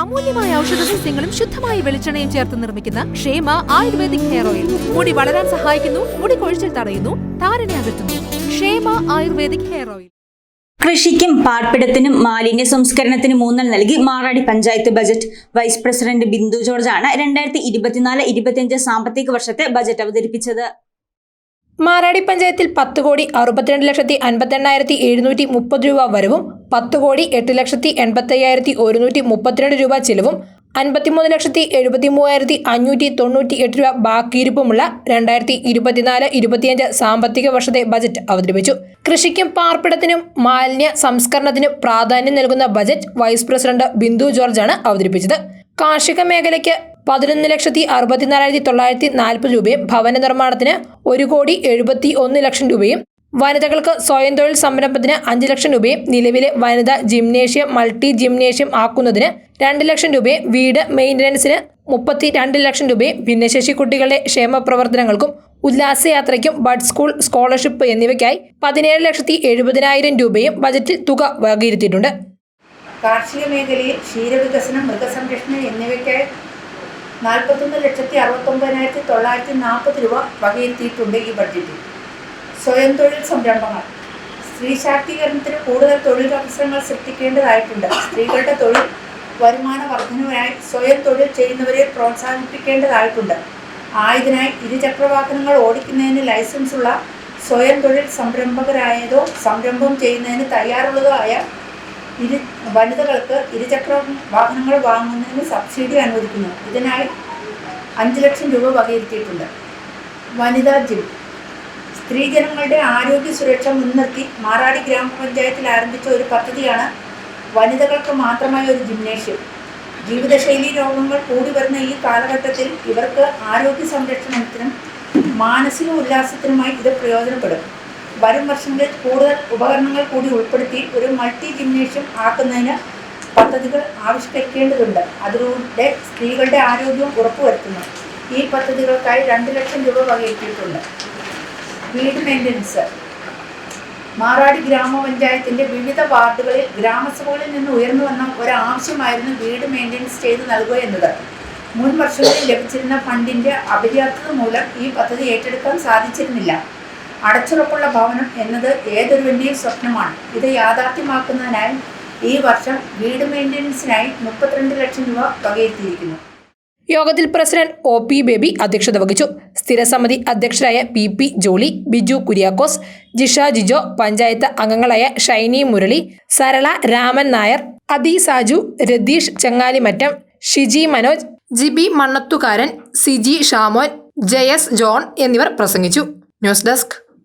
അമൂല്യമായ ഔഷധ സസ്യങ്ങളും ശുദ്ധമായ വെളിച്ചെണ്ണയും ചേർത്ത് നിർമ്മിക്കുന്ന ക്ഷേമ ആയുർവേദിക് ഹെയർ ഓയിൽ. മുടി വളരാൻ സഹായിക്കുന്നു മുടി കൊഴിച്ചിൽ തടയുന്നു താരനെ അകറ്റുന്നു. ക്ഷേമ ആയുർവേദിക് ഹെയർ ഓയിൽ. കൃഷിക്കും പാർപ്പിടത്തിനും മാലിന്യ സംസ്കരണത്തിനും ഊന്നൽ നൽകി Maradi panchayat budget. Vice president Bindu George ആണ് രണ്ടായിരത്തി ഇരുപത്തിനാല് ഇരുപത്തിയഞ്ച് സാമ്പത്തിക വർഷത്തെ ബജറ്റ് അവതരിപ്പിച്ചത്. മാരാടി പഞ്ചായത്തിൽ പത്ത് കോടി അറുപത്തിരണ്ട് ലക്ഷത്തി അൻപത്തെണ്ണായിരത്തി എഴുന്നൂറ്റി മുപ്പത് രൂപ വരവും പത്ത് കോടി എട്ട് ലക്ഷത്തി എൺപത്തയ്യായിരത്തി ഒരുന്നൂറ്റി മുപ്പത്തിരണ്ട് രൂപ ചിലവും അൻപത്തിമൂന്ന് ലക്ഷത്തി എഴുപത്തി മൂവായിരത്തി അഞ്ഞൂറ്റി തൊണ്ണൂറ്റി എട്ട് രൂപ ബാക്കിയിരിപ്പുമുള്ള രണ്ടായിരത്തി ഇരുപത്തിനാല് ഇരുപത്തിയഞ്ച് സാമ്പത്തിക വർഷത്തെ ബജറ്റ് അവതരിപ്പിച്ചു. കൃഷിക്കും പാർപ്പിടത്തിനും മാലിന്യ സംസ്കരണത്തിനും പ്രാധാന്യം നൽകുന്ന ബജറ്റ് വൈസ് പ്രസിഡന്റ് ബിന്ദു ജോർജാണ് അവതരിപ്പിച്ചത്. കാർഷിക മേഖലയ്ക്ക് പതിനൊന്ന് ലക്ഷത്തി അറുപത്തിനാലായിരത്തി തൊള്ളായിരത്തി നാൽപ്പത് രൂപയും ഭവന നിർമ്മാണത്തിന് ഒരു കോടി എഴുപത്തി ഒന്ന് ലക്ഷം രൂപയും വനിതകൾക്ക് സ്വയം തൊഴിൽ സംരംഭത്തിന് അഞ്ച് ലക്ഷം രൂപയും നിലവിലെ വനിതാ ജിംനേഷ്യം മൾട്ടി ജിംനേഷ്യം ആക്കുന്നതിന് രണ്ട് ലക്ഷം രൂപയും വീട് മെയിന്റനൻസിന് മുപ്പത്തി രണ്ട് ലക്ഷം രൂപയും ഭിന്നശേഷി കുട്ടികളുടെ ക്ഷേമ പ്രവർത്തനങ്ങൾക്കും ഉല്ലാസയാത്രയ്ക്കും ബഡ് സ്കൂൾ സ്കോളർഷിപ്പ് എന്നിവയ്ക്കായി പതിനേഴ് ലക്ഷത്തി എഴുപതിനായിരം രൂപയും ബജറ്റിൽ തുക വകയിരുത്തിയിട്ടുണ്ട്. കാർഷിക മേഖലയിൽ ക്ഷീരവികസനം മൃഗസംരക്ഷണം എന്നിവയ്ക്കായി നാൽപ്പത്തൊന്ന് ലക്ഷത്തി അറുപത്തൊമ്പതിനായിരത്തി തൊള്ളായിരത്തി നാൽപ്പത് രൂപ വകയിരുത്തിയിട്ടുണ്ട് ഈ ബഡ്ജറ്റിൽ സ്വയം തൊഴിൽ സംരംഭങ്ങൾ. സ്ത്രീ ശാക്തീകരണത്തിന് കൂടുതൽ തൊഴിലവസരങ്ങൾ സൃഷ്ടിക്കേണ്ടതായിട്ടുണ്ട്. സ്ത്രീകളുടെ തൊഴിൽ വരുമാന വർധനവിനായി സ്വയം തൊഴിൽ ചെയ്യുന്നവരെ പ്രോത്സാഹിപ്പിക്കേണ്ടതായിട്ടുണ്ട്. ആയതിനായി ഇരുചക്രവാഹനങ്ങൾ ഓടിക്കുന്നതിന് ലൈസൻസുള്ള സ്വയം തൊഴിൽ സംരംഭകരായതോ സംരംഭം ചെയ്യുന്നതിന് തയ്യാറുള്ളതോ ആയ ഇരു വനിതകൾക്ക് ഇരുചക്ര വാഹനങ്ങൾ വാങ്ങുന്നതിന് സബ്സിഡി അനുവദിക്കുന്നു. ഇതിനായി അഞ്ച് ലക്ഷം രൂപ വകയിരുത്തിയിട്ടുണ്ട്. വനിതാ ജിം. സ്ത്രീജനങ്ങളുടെ ആരോഗ്യ സുരക്ഷ മുൻനിർത്തി മാറാടി ഗ്രാമപഞ്ചായത്തിൽ ആരംഭിച്ച ഒരു പദ്ധതിയാണ് വനിതകൾക്ക് മാത്രമായ ഒരു ജിംനേഷ്യം. ജീവിതശൈലി രോഗങ്ങൾ കൂടി വരുന്ന ഈ കാലഘട്ടത്തിൽ ഇവർക്ക് ആരോഗ്യ സംരക്ഷണത്തിനും മാനസിക ഉല്ലാസത്തിനുമായി ഇത് പ്രയോജനപ്പെടും. വരും വർഷങ്ങളിൽ കൂടുതൽ ഉപകരണങ്ങൾ കൂടി ഉൾപ്പെടുത്തി ഒരു മൾട്ടി ജിംനേഷ്യം ആക്കുന്നതിന് പദ്ധതികൾ ആവിഷ്കരിക്കേണ്ടതുണ്ട്. അതിലൂടെ സ്ത്രീകളുടെ ആരോഗ്യം ഉറപ്പുവരുത്തുന്നു. ഈ പദ്ധതികൾക്കായി രണ്ട് ലക്ഷം രൂപ വകയിട്ടിട്ടുണ്ട് വീട് മെയിന്റനൻസ് മാറാടി ഗ്രാമപഞ്ചായത്തിന്റെ വിവിധ വാർഡുകളിൽ ഗ്രാമസഭകളിൽ നിന്ന് ഉയർന്നു വന്ന ഒരാവശ്യമായിരുന്നു വീട് മെയിന്റനൻസ് ചെയ്ത് നൽകുക എന്നത്. മുൻ വർഷങ്ങളിൽ ലഭിച്ചിരുന്ന ഫണ്ടിന്റെ അപര്യാപ്തത മൂലം ഈ പദ്ധതി ഏറ്റെടുക്കാൻ സാധിച്ചിരുന്നില്ല. അടച്ചുറപ്പുള്ള ഭവനം എന്നത് ഏതൊരുവന്റെയും സ്വപ്നമാണ്. ഇത് യാഥാർത്ഥ്യമാക്കുന്നതിനായി ഈ വർഷം വീട് മെയിന്റനൻസിനായി മുപ്പത്തിരണ്ട് ലക്ഷം രൂപ വകയിരുത്തിയിരിക്കുന്നു. യോഗത്തിൽ പ്രസിഡന്റ് ഒ പി ബേബി അധ്യക്ഷത വഹിച്ചു. സ്ഥിരസമിതി അധ്യക്ഷരായ പി പി ജോളി ബിജു കുര്യാക്കോസ് ജിഷ ജിജോ പഞ്ചായത്ത് അംഗങ്ങളായ ഷൈനി മുരളി സരള രാമൻ നായർ അദി സാജു രതീഷ് ചെങ്ങാലിമറ്റം ഷിജി മനോജ് ജിബി മണ്ണത്തുകാരൻ സിജി ഷാമോൻ ജയസ് ജോൺ എന്നിവർ പ്രസംഗിച്ചു. News desk.